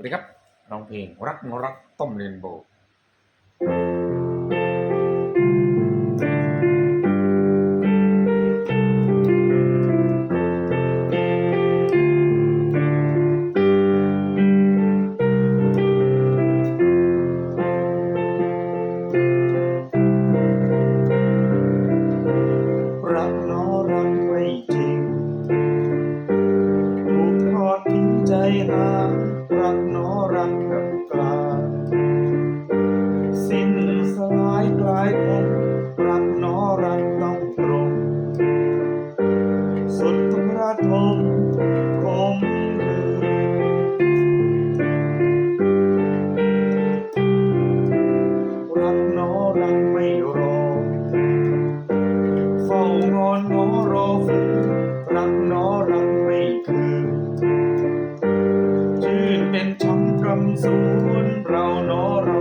สวัสดีครับร้องเพลงรักรักต้มเรนโบว์ ใจอารักหนอรักกับกลาำศูนเราเนอเรา